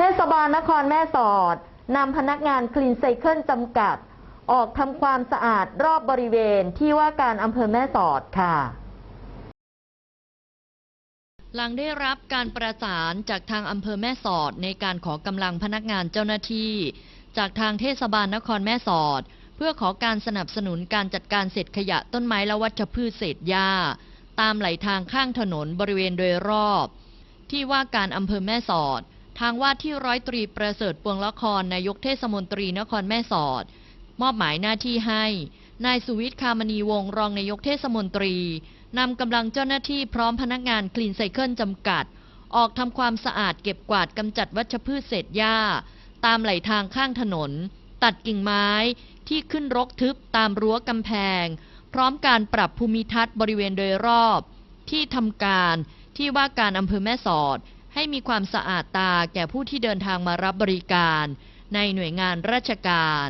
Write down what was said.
เทศบาลนครแม่สอดนำพนักงานคลีนไซเคิลจำกัด ออกทำความสะอาดรอบบริเวณที่ว่าการอำเภอแม่สอดค่ะหลังได้รับการประสานจากทางอำเภอแม่สอดในการขอกำลังพนักงานเจ้าหน้าที่ จากทางเทศบาลนครแม่สอด เพื่อขอการสนับสนุนการจัดการเศษขยะต้นไม้และวัชพืชเศษหญ้า ตามไหลทางข้างถนนบริเวณโดยรอบ ที่ว่าการอำเภอแม่สอด ทางว่าที่ร้อยตรีประเสริฐปวงละครนายกเทศมนตรีนครแม่สอด มอบหมายหน้าที่ให้ นายสุวิทย์คามณีวงศ์รองนายกเทศมนตรีนำกำลังเจ้าหน้าที่พร้อมพนักงานคลีนไซเคิลจำกัด ออกทำความสะอาดเก็บกวาดกำจัดวัชพืชเศษหญ้า ตามไหลทางข้างถนน ตัดกิ่งไม้ที่ขึ้นรกทึบตามรั้วกำแพง พร้อมการปรับภูมิทัศน์บริเวณโดยรอบ ที่ทำการที่ว่าการอำเภอแม่สอด ให้มีความสะอาดตาแก่ผู้ที่เดินทางมารับบริการในหน่วยงานราชการ